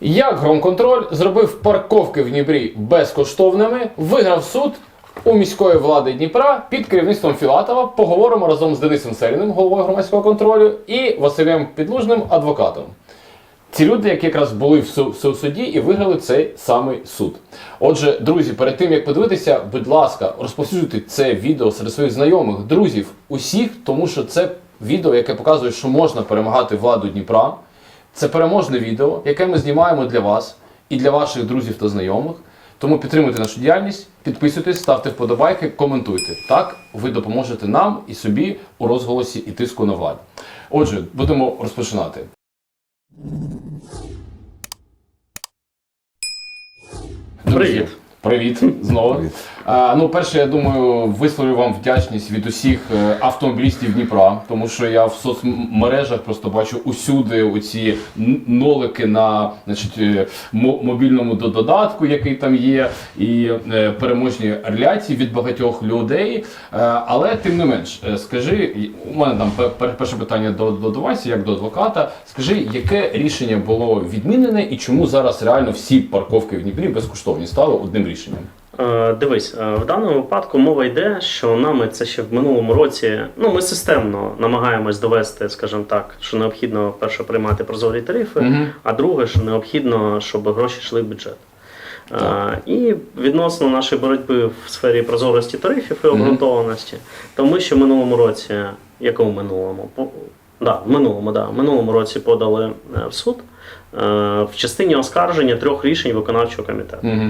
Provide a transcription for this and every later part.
Як Громконтроль зробив парковки в Дніпрі безкоштовними, виграв суд у міської влади Дніпра під керівництвом Філатова. Поговоримо разом з Денисом Селіним, головою громадського контролю, і Василем Підлужним, адвокатом. Ці люди, які якраз були в су- су- суді і виграли цей самий суд. Отже, друзі, перед тим як подивитися, будь ласка, розповсюджуйте це відео серед своїх знайомих, друзів, усіх, тому що це відео, яке показує, що можна перемагати владу Дніпра. Це переможне відео, яке ми знімаємо для вас і для ваших друзів та знайомих. Тому підтримуйте нашу діяльність, підписуйтесь, ставте вподобайки, коментуйте. Так ви допоможете нам і собі у розголосі і тиску на владу. Отже, будемо розпочинати. Привіт. Привіт знову. А, ну, перше, я думаю, висловлю вам вдячність від усіх е, автомобілістів Дніпра, тому що я в соцмережах просто бачу усюди оці нолики на значить, е, мобільному до- додатку, який там є, і е, переможні реляції від багатьох людей. Але тим не менш, скажи, у мене там пер- перше питання до, до, до вас, як до адвоката. Скажи, яке рішення було відмінене і чому зараз реально всі парковки в Дніпрі безкоштовні стали одним рішенням? Е, Дивись, е, в даному випадку мова йде, що нами це ще в минулому році. Ну, ми системно намагаємось довести, скажімо так, що необхідно перше приймати прозорі тарифи, Мгм. а друге, що необхідно, щоб гроші йшли в бюджет. Так. І відносно нашої боротьби в сфері прозорості тарифів і обґрунтованості, то ми ще в минулому році, якому минулому? По- Да, в минулому, да, в минулому році подали в суд в частині оскарження трьох рішень виконавчого комітету. Угу.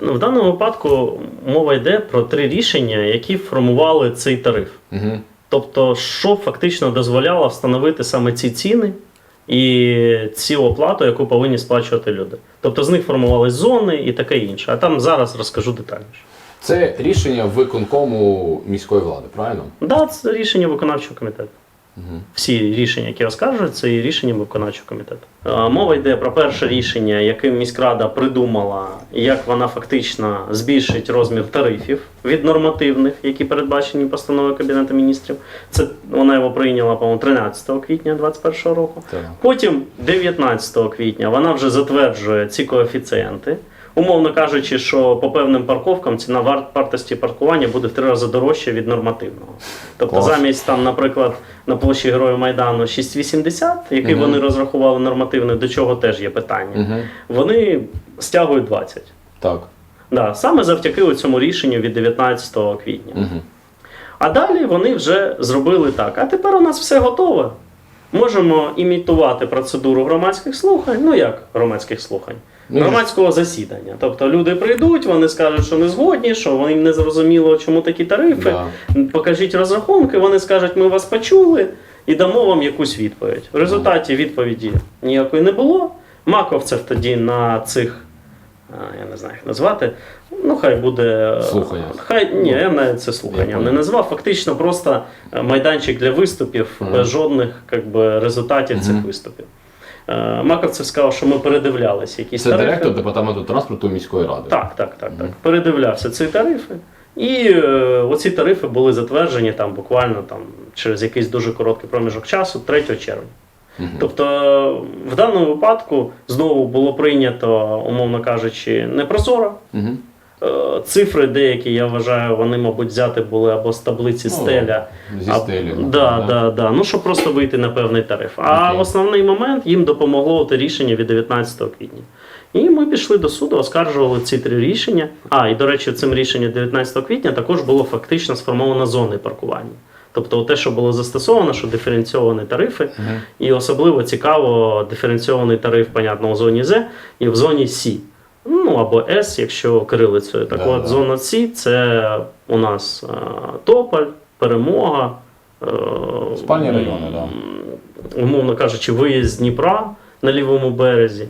Ну, В даному випадку мова йде про три рішення, які формували цей тариф. Угу. Тобто, що фактично дозволяло встановити саме ці ціни і цю оплату, яку повинні сплачувати люди. Тобто з них формувались зони і таке інше. А там зараз розкажу детальніше. Це рішення виконкому міської влади, правильно? Да, це рішення виконавчого комітету. Всі рішення, які оскаржують, це і рішення виконавчого комітету. Мова йде про перше рішення, яким міськрада придумала, як вона фактично збільшить розмір тарифів від нормативних, які передбачені постановою Кабінету міністрів. Це вона його прийняла, по-моєму, 13 квітня 2021 року. Так. Потім, 19 квітня, вона вже затверджує ці коефіцієнти. Умовно кажучи, що по певним парковкам ціна вар- вартості паркування буде в три рази дорожча від нормативного. Тобто Клас. замість там, наприклад, на площі Героїв Майдану 6,80, який Мгм. вони розрахували нормативний, до чого теж є питання, Угу. вони стягують 20. Так. Да, саме завдяки цьому рішенню від 19 квітня. Угу. А далі вони вже зробили так. А тепер у нас все готове. Можемо імітувати процедуру громадських слухань. Ну як громадських слухань? Ну, Громадського засідання. Тобто люди прийдуть, вони скажуть, що не згодні, що вони не зрозуміло, чому такі тарифи. Да. Покажіть розрахунки, вони скажуть, ми вас почули і дамо вам якусь відповідь. В результаті відповіді ніякої не було. Маковцев тоді на цих, я не знаю, як назвати. Ну, хай буде. Слухання. Хай ні, я навіть це слуханням Я не назвав. Фактично просто е, майданчик для виступів без жодних би, результатів цих виступів. Е, Маковцев сказав, що ми передивлялися якісь Це тарифи. директор департаменту транспорту міської ради. Так, так, так, так. Мгм. Передивлявся ці тарифи. І е, оці тарифи були затверджені там буквально там, через якийсь дуже короткий проміжок часу, 3 червня. Угу. Тобто, е, в даному випадку знову було прийнято, умовно кажучи, непрозоро. Угу. Е, Цифри деякі, я вважаю, вони, мабуть, взяти були або з таблиці Ну, стеля. Зі а- стелі. Да, да, да. Ну, щоб просто вийти на певний тариф. А Окей. основний момент їм допомогло те рішення від 19 квітня. І ми пішли до суду, оскаржували ці три рішення. А, і до речі, цим рішенням 19 квітня також було фактично сформовано зони паркування. Тобто те, що було застосовано, що диференційовані тарифи, Мгм. і особливо цікаво диференційований тариф, понятно, у зоні З і в зоні С. Ну або С, якщо кирилицею. Так Да, от, да. зона С це у нас е, Тополь, Перемога. е, Спальні райони, да. Умовно кажучи, виїзд з Дніпра на лівому березі.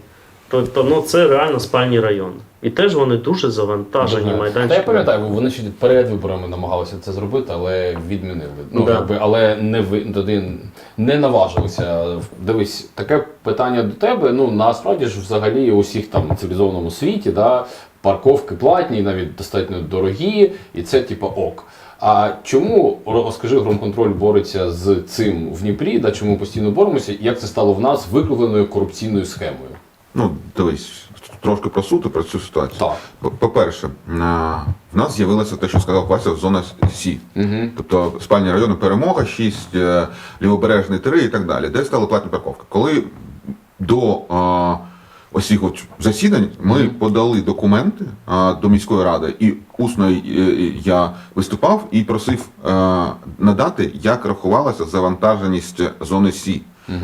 Тобто, ну це реально спальні райони. І теж вони дуже завантажені Дуже. майданчики. Та я пам'ятаю, вони ще перед виборами намагалися це зробити, але відмінили. Ну, Да. якби, але не ви туди не наважилися. Дивись, таке питання до тебе. Ну насправді ж взагалі у всіх там цивілізованому світі, да, парковки платні, навіть достатньо дорогі, і це типа ок. А чому розкажи, громконтроль бореться з цим в Дніпрі? Да, чому постійно боремося? і Як це стало в нас викривленою корупційною схемою? Ну, дивись, трошки про суд і про цю ситуацію. Так. По- По-перше, в нас з'явилася те, що сказав Вася, зона Сі. Угу. Тобто спальні райони перемога, 6, е, лівобережний 3 і так далі, де стали платні парковки. Коли до а, ось цих от засідань ми подали документи а, до міської ради, і усно е, я виступав і просив е, надати, як рахувалася завантаженість зони Сі.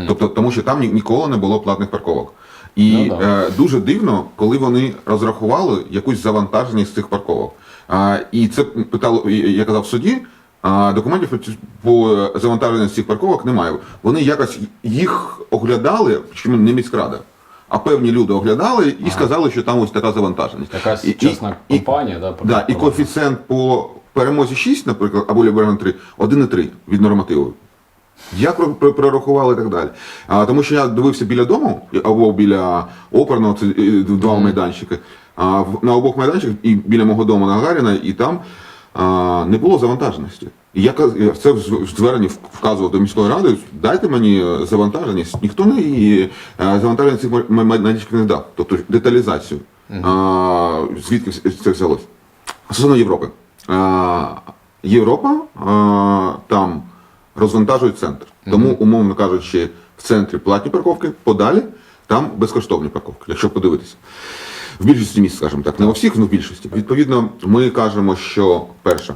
Тобто, тому що там ні- ніколи не було платних парковок. І Ну, да. е, дуже дивно, коли вони розрахували якусь завантаженість цих парковок. А, і це питало, я казав в суді. А документів по по завантаженню цих парковок немає. Вони якось їх оглядали, чому не міськрада, а певні люди оглядали і сказали, що там ось така завантаженість. Якась І- чесна і- компанія, да, Да, і коефіцієнт по перемозі 6, наприклад, або Ліберан 3, 1,3 від нормативу. Як про- про- прорахували і так далі. А, тому що я дивився біля дому або біля оперного, це два майданчики. А, на обох майданчиках і біля мого дому на Гагаріна, і там а, не було завантаженості. І я це в зв- зверненні вказував до міської ради, дайте мені е, завантаженість. Ніхто не і, е, завантаження цих май- май- майданчиків не дав, тобто деталізацію. А, звідки це взялось? Стосовно Європи. А, Європа а, там розвантажують центр. Тому, умовно кажучи, в центрі платні парковки, подалі там безкоштовні парковки, якщо подивитися. В більшості міст, скажімо так, не у всіх, але в більшості. Відповідно, ми кажемо, що перше,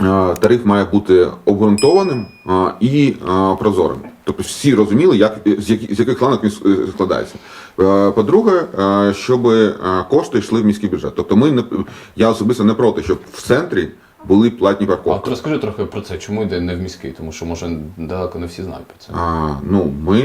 е, тариф має бути обґрунтованим е, і е, прозорим. Тобто всі розуміли, як, з, яких, з яких ланок він складається. По-друге, щоб кошти йшли в міський бюджет. Тобто ми не, я особисто не проти, щоб в центрі були платні А парковки. от розкажи трохи про це, чому йде не в міський, тому що може далеко не всі знають про це. А, ну, ми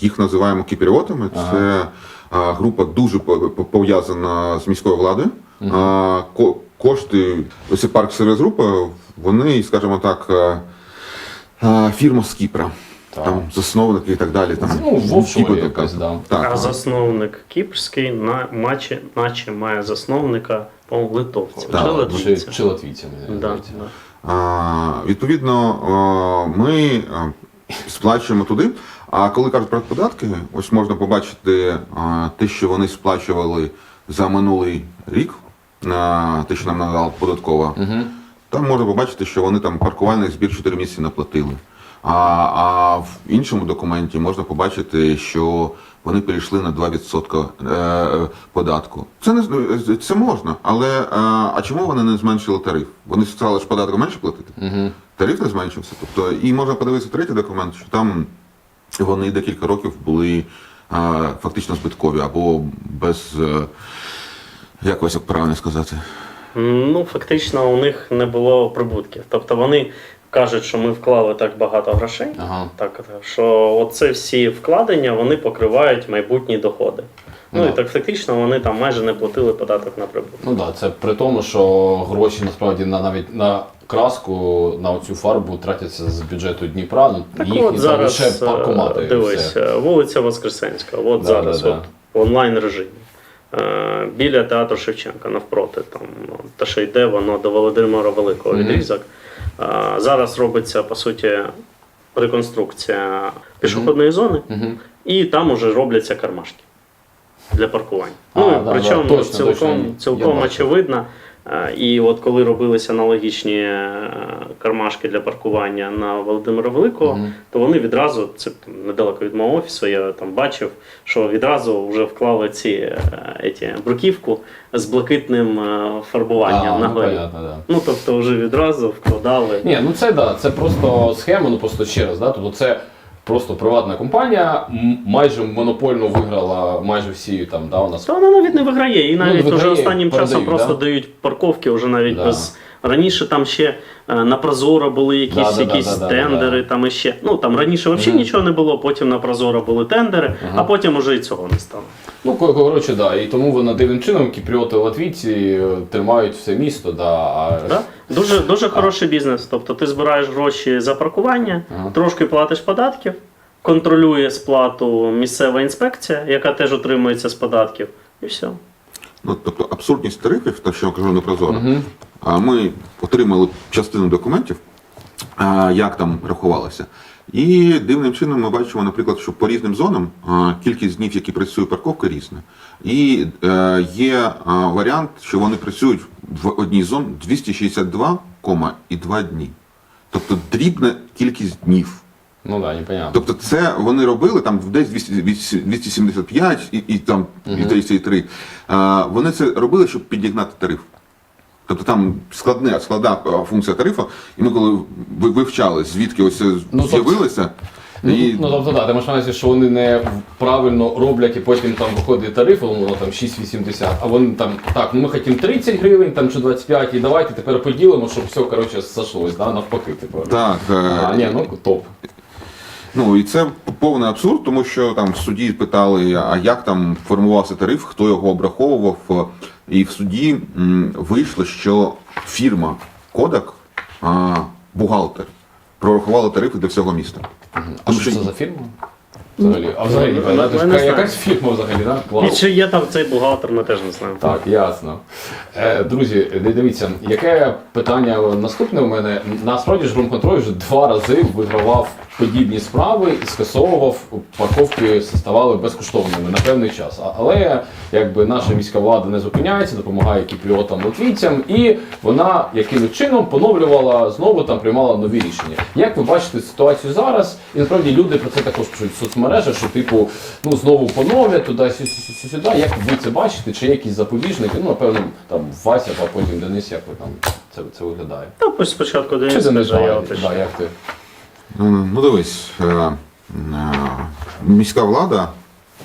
їх називаємо кіпіріотами. Це а, група дуже по- по- пов'язана з міською владою. А, ко- кошти, ось парк сервіс група, вони, скажімо так, а, а, фірма з Кіпра. Так. Там засновники і так далі. Там, Ну, в офшорі Кіпр якось, така. да. Так, А а. засновник кіпрський, на, наче, наче має засновника по литовців. Так, чи латвійців. чи латвійцями, Да, да. А, відповідно, ми сплачуємо туди. А коли кажуть про податки, ось можна побачити те, що вони сплачували за минулий рік, те, що нам надала податкова. Угу. Там можна побачити, що вони там паркувальний збір 4 місяці не платили. А, а в іншому документі можна побачити, що вони перейшли на 2% е, податку. Це не з- це можна, але а, а чому вони не зменшили тариф? Вони стали ж податку менше платити? Угу. Тариф не зменшився. Тобто, і можна подивитися третій документ, що там вони декілька років були а, фактично збиткові або без. е, Як як правильно сказати? Ну, фактично, у них не було прибутків. Тобто вони кажуть, що ми вклали так багато грошей, Ага. так, що оце всі вкладення вони покривають майбутні доходи. Ну Ну, і так фактично вони там майже не платили податок на прибуток. Ну так, да, це при тому, що гроші насправді на навіть на краску, на оцю фарбу тратяться з бюджету Дніпра. Ну, Так їхні от зараз лише паркомати. е, дивись, все. е, вулиця Воскресенська, от Да, зараз да, от, в онлайн режимі. Е, Біля театру Шевченка навпроти, там те, що йде воно до Володимира Великого відрізок. Е, Зараз робиться по суті реконструкція пішохідної зони, і там уже робляться кармашки для паркування. А, ну, да, причому да, точно, цілком, точно, цілком очевидно. Е, І от коли робилися аналогічні е, кармашки для паркування на Володимира Великого, Мгм. то вони відразу, це недалеко від мого офісу, я там бачив, що відразу вже вклали ці е, еті, бруківку з блакитним фарбуванням А, на ну, понятно, да. Ну тобто вже відразу вкладали. Ні, ну це да, це просто схема, ну просто ще раз, да, тобто це просто приватна компанія, майже монопольно виграла майже всі там, да, у нас Та вона навіть не виграє, і Ну, навіть вже останнім останнім часом да? просто дають парковки вже навіть Да. без. Раніше там ще е, на Прозоро були якісь, Да, якісь да, да, тендери, да. там іще. Ну там раніше взагалі Мгм. нічого не було, потім на Прозоро були тендери, Ага. а потім уже і цього не стало. Ну, ко- коротше, да. І тому вони дивним чином кіпріоти латвійці е, тримають все місто, да, а Да? Дуже, дуже хороший бізнес. Тобто ти збираєш гроші за паркування, Ага. трошки платиш податків, контролює сплату місцева інспекція, яка теж отримується з податків, і все. Ну, тобто абсурдність тарифів, те, що я кажу непрозоро. Мгм. А ми отримали частину документів, а, як там рахувалося. І дивним чином ми бачимо, наприклад, що по різним зонам а, кількість днів, які працює парковка, різна. І е, є а, варіант, що вони працюють в одній зоні 262,2 дні. Тобто дрібна кількість днів. Ну да, непонятно. Тобто це вони робили там десь 200, 275 і, і там і 33. А, вони це робили, щоб підігнати тариф. Тобто там складна, складна функція тарифу, і ми коли ви- вивчали, звідки ось це Ну, з'явилося. Ну, і, ну тобто, да, ти маєш на увазі, що вони не правильно роблять і потім там виходить тариф, воно там 6,80, а вони там, так, ну ми хотімо 30 гривень там, чи 25, і давайте тепер поділимо, щоб все, коротше, сошлось, да, навпаки, типу. так, е, А, ні, ну топ. Ну і це повний абсурд, тому що там в суді питали, а як там формувався тариф, хто його обраховував. І в суді вийшло, що фірма Кодак, а, бухгалтер, прорахувала тарифи для всього міста. А що це за фірма? Взагалі, а взагалі, це ж якась фірма взагалі, да? І чи є там цей бухгалтер, ми теж не знаємо. Так, ясно. Е, друзі, ди- дивіться, яке питання наступне у мене. Насправді ж Ромконтроль вже два рази вигравав подібні справи і скасовував парковки, ставали безкоштовними на певний час. Але якби наша міська влада не зупиняється, допомагає кіпіотам латвійцям, і вона якимось чином поновлювала знову там приймала нові рішення. Як ви бачите ситуацію зараз? І насправді люди про це також пишуть в соцмережах, що типу ну знову поновлять туди сю- сю- сю- сюди. Як ви це бачите? Чи є якісь запобіжники? Ну напевно там Вася, а потім Денис, як ви там це, це виглядає? Та пусть спочатку Чи Денис Денис скаже, я як ти? Ну, дивись, е, е, міська влада,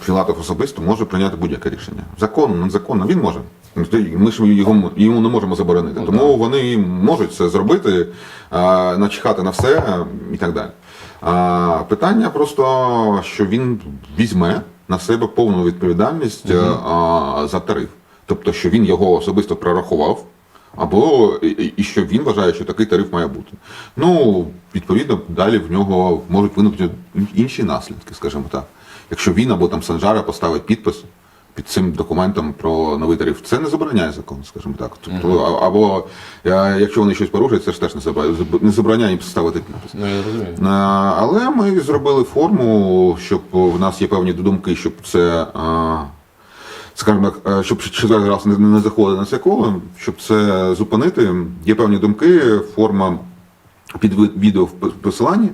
Філатов особисто може прийняти будь-яке рішення. Законно, незаконно, він може. Ми ж його, йому не можемо заборонити. Ну, Тому вони можуть це зробити, е, начихати на все і так далі. А, питання просто, що він візьме на себе повну відповідальність а, за тариф. Тобто, що він його особисто прорахував, або і, що він вважає, що такий тариф має бути. Ну, відповідно, далі в нього можуть виникнути інші наслідки, скажімо так. Якщо він або там Санжара поставить підпис під цим документом про новий тариф, це не забороняє закон, скажімо так. Тобто, а- або якщо вони щось порушують, це ж теж не забороняє, їм ставити підпис. Ну я розумію. Але ми зробили форму, щоб в нас є певні думки, щоб це, скажімо так, е, щоб четвертий раз не, не заходити на це коло, щоб це зупинити. Є певні думки, форма під відео в посиланні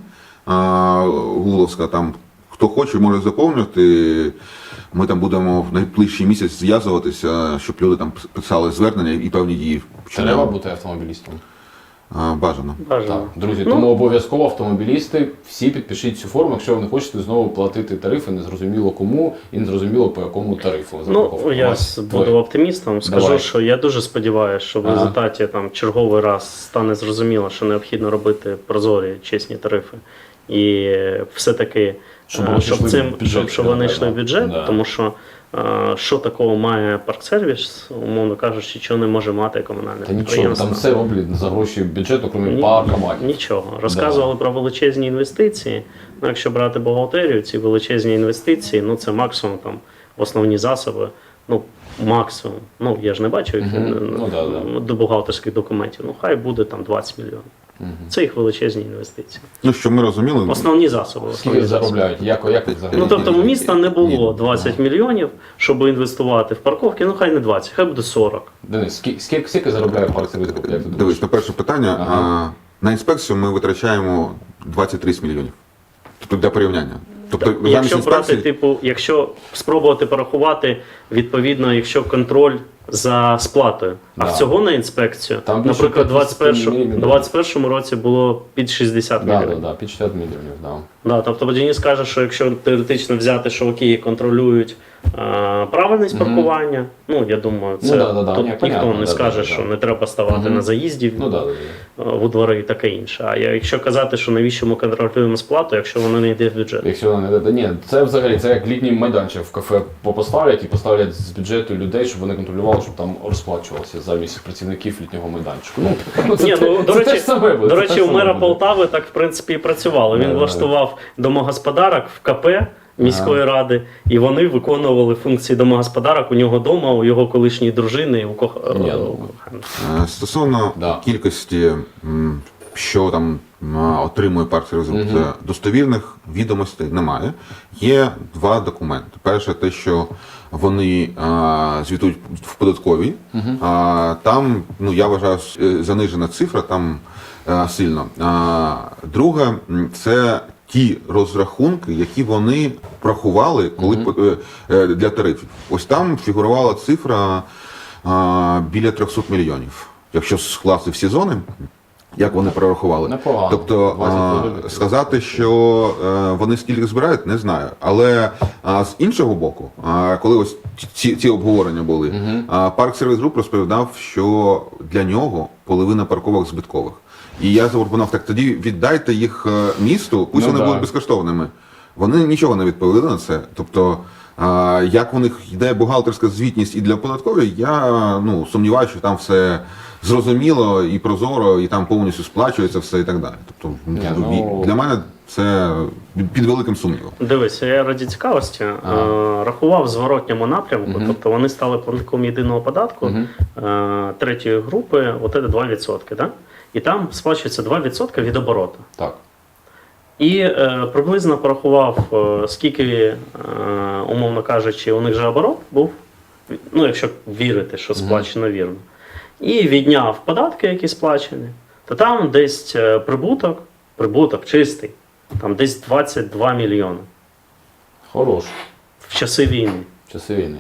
Гуловська, там хто хоче, може заповнити. Ми там будемо в найближчий місяць зв'язуватися, щоб люди там писали звернення і певні дії. Треба бути автомобілістом. Е, Бажано. Бажано. Так, друзі, Ну, тому обов'язково автомобілісти всі підпишіть цю форму, якщо ви не хочете знову платити тарифи, незрозуміло кому і незрозуміло по якому тарифу. за Ну, я твоє. буду оптимістом. Скажу, Давай. що я дуже сподіваюся, що в Ага. результаті там черговий раз стане зрозуміло, що необхідно робити прозорі чесні тарифи. І все-таки Щоб е, щоб, цим, бюджет, щоб, щоб вони йшли в бюджет, Да. тому що що такого має парксервіс, умовно кажучи, чого не може мати комунальне Та нічого, там все роблять за гроші бюджету, крім Ні- паркоматів. Нічого. Розказували про величезні інвестиції. Ну, якщо брати бухгалтерію, ці величезні інвестиції, ну це максимум там в основні засоби. Ну, максимум. Ну, я ж не бачу їх е, Ну, да, да. до бухгалтерських документів. Ну, хай буде там 20 мільйонів. Це їх величезні інвестиції. Ну, щоб ми розуміли, Основні засоби. Скільки Основні заробляють? Як, як? Ну, тобто у міста не було Ні. 20 мільйонів, щоб інвестувати в парковки. Ну, хай не 20, хай буде 40. Денис, скільки, скільки, скільки заробляє парксервіс? Як ти думаєш? Дивись, на перше питання. Ага. А, на інспекцію ми витрачаємо 20-30 мільйонів. Тобто для порівняння. Тобто замість Якщо брати, інспекції, типу, якщо спробувати порахувати, відповідно, якщо контроль за сплатою, а Да. всього на інспекцію, Там більше наприклад, 21, мільйонів. 21 році було під 60 Да, мільйонів. да, да, під 60 мільйонів, да. Да, тобто Денис каже, що якщо теоретично взяти, що окей, контролюють е, правильність Мгм. паркування, ну я думаю, це Ну, да, да, да, тут ні, ніхто понятно, не да, скаже, да, що да. не треба ставати Мгм. на заїзді Ну да, да, да. е, у двори і таке інше. А я- якщо казати, що навіщо ми контролюємо сплату, якщо вона не йде в бюджет. Якщо вона не да, ні, це взагалі це як літній майданчик в кафе поставлять і поставлять з бюджету людей, щоб вони контролювали, щоб там розплачувалося замість працівників літнього майданчику. Ну, це, Ні, ну, до це речі, те ж саме буде. До це речі, ж у саме мера буде. Полтави так в принципі і працювало. Він да, влаштував домогосподарок в КП міської ради, і вони виконували функції домогосподарок у нього вдома, у його колишньої дружини, у кох... Ні, е, ну, е, стосовно Да. кількості м, що там отримує партія Мгм. достовірних відомостей немає. Є два документи. Перше, те, що вони а, звітують в податковій. А, там, ну я вважаю, е, занижена цифра там а, сильно. А, друге, це ті розрахунки, які вони порахували, коли е, е, для тарифів. Ось там фігурувала цифра а, біля 300 мільйонів. Якщо скласти всі зони, як вони прорахували. Непогано. Тобто а, сказати, що е, вони скільки збирають, не знаю. Але а, з іншого боку, а, коли ось ці, ці обговорення були, а, парк сервіс груп розповідав, що для нього половина парковок збиткових. І я запропонував, так тоді віддайте їх е, місту, пусть Ну вони да. будуть безкоштовними. Вони нічого не відповіли на це. Тобто, а, як у них йде бухгалтерська звітність і для податкової, я ну, сумніваюся, що там все зрозуміло і прозоро, і там повністю сплачується все і так далі. Тобто, Ні, ну- для мене це під великим сумнівом. Дивись, я раді цікавості е, рахував в зворотньому напрямку, тобто вони стали платником єдиного податку е, третьої групи, от це 2%, да? і там сплачується 2% від обороту. Так. І е, приблизно порахував, е, скільки, е, умовно кажучи, у них же оборот був, ну, якщо вірити, що сплачено вірно. І відняв податки, які сплачені, то там десь е, прибуток, прибуток чистий, там десь 22 мільйони Хорош. в часи війни. Часи війни.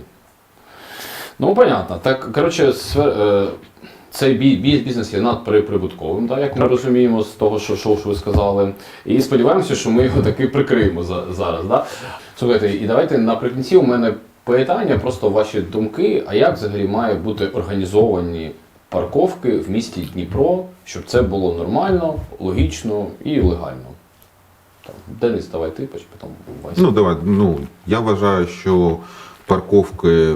Ну, понятно. Так, коротше, е, цей бі- бі- бізнес є надприбутковим, так, як ми Так. розуміємо з того, що, що ви сказали. І сподіваємося, що ми його таки прикриємо за, зараз. Да? Слухайте, і давайте наприкінці у мене питання, просто ваші думки, а як взагалі має бути організовані парковки в місті Дніпро, щоб це було нормально, логічно і легально? Так, Денис, давай ти, потім Вася. Ну, давай, ну, я вважаю, що парковки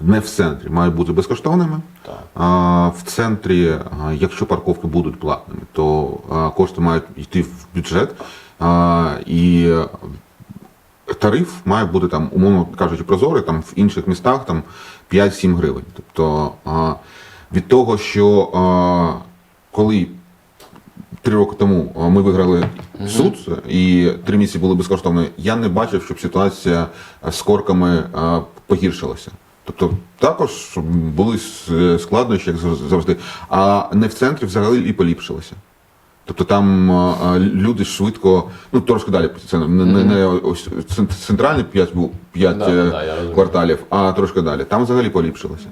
не в центрі мають бути безкоштовними. Так. А, в центрі, а, якщо парковки будуть платними, то а, кошти мають йти в бюджет. А, і тариф має бути там, умовно кажучи, прозорий, там в інших містах там 5-7 гривень. Тобто а, від того, що а, коли три роки тому ми виграли суд і три місяці були безкоштовно, я не бачив, щоб ситуація з корками а, погіршилася. Тобто також були складнощі, як завжди, а не в центрі взагалі і поліпшилося. Тобто там а, люди швидко, ну трошки далі, це не, не, не ось цен- центральні 5, Да, да, да, кварталів, а трошки далі. Там взагалі поліпшилося.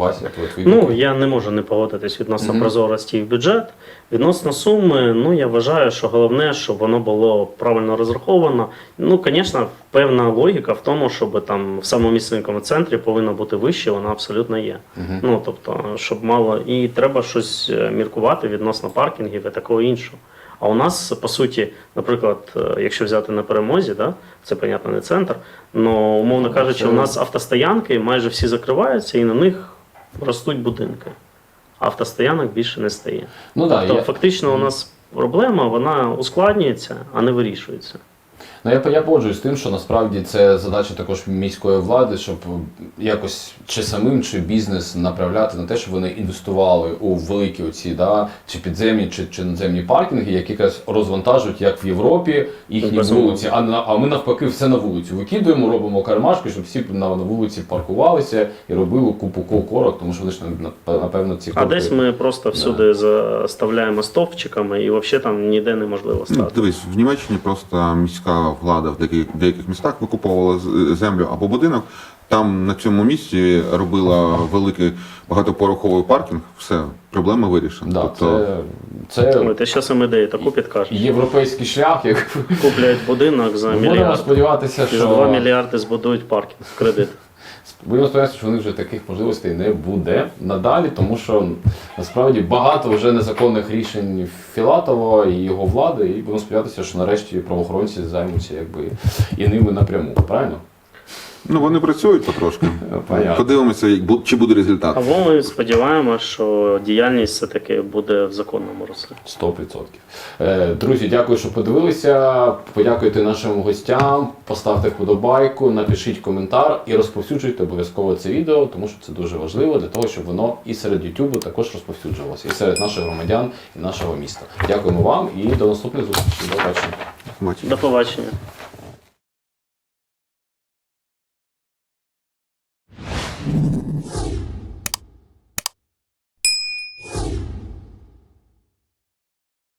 Вася, твої твої Ну, я не можу не погодитись відносно Мгм. прозорості і в бюджет. Відносно суми, ну я вважаю, що головне, щоб воно було правильно розраховано. Ну, звісно, певна логіка в тому, щоб там в самому місцевому центрі повинно бути вище, вона абсолютно є. Ну тобто, щоб мало і треба щось е, міркувати відносно паркінгів і такого іншого. А у нас, по суті, наприклад, е, якщо взяти на перемозі, да, це, понятно, не центр, але, умовно кажучи, у нас автостоянки майже всі закриваються і на них ростуть будинки. Автостоянок більше не стає. Ну да, тобто, я, фактично, у нас проблема вона ускладнюється, а не вирішується. Ну, я, я погоджуюсь з тим, що насправді це задача також міської влади, щоб якось чи самим, чи бізнес направляти на те, щоб вони інвестували у великі оці, да, чи підземні, чи, чи надземні паркінги, які якраз розвантажують, як в Європі, їхні Безумовно. вулиці, а, на- а ми навпаки все на вулицю викидуємо, робимо кармашки, щоб всі на, на вулиці паркувалися і робили купу ко- корок, тому що вони ж на- напевно ці А десь ми просто всюди заставляємо стовпчиками, і взагалі там ніде неможливо Ну, стати. дивись, в Німеччині просто міська влада в деяких, деяких містах викуповувала землю або будинок. Там на цьому місці робила великий багатопороховий паркінг. Все, проблема вирішена. Да, тобто, це, це Ти зараз їм ідеї таку підкажуть. європейський шлях, як Куплять будинок за Будемо мільярд. сподіватися, що за 2 мільярди збудують паркінг в кредит. Будемо сподіватися, що в них вже таких можливостей не буде надалі, тому що насправді багато вже незаконних рішень Філатова і його влади, і будемо сподіватися, що нарешті правоохоронці займуться якби і ними напряму. Правильно? Ну вони працюють потрошки. Понятно. Подивимося, як бу- чи буде результат. Або ми сподіваємося, що діяльність все-таки буде в законному руслі. 100%. Е, Друзі, дякую, що подивилися. Подякуйте нашим гостям, поставте вподобайку, напишіть коментар і розповсюджуйте обов'язково це відео, тому що це дуже важливо для того, щоб воно і серед YouTube також розповсюджувалося, і серед наших громадян і нашого міста. Дякуємо вам і до наступних зустрічей. До побачення. Бачите. До побачення.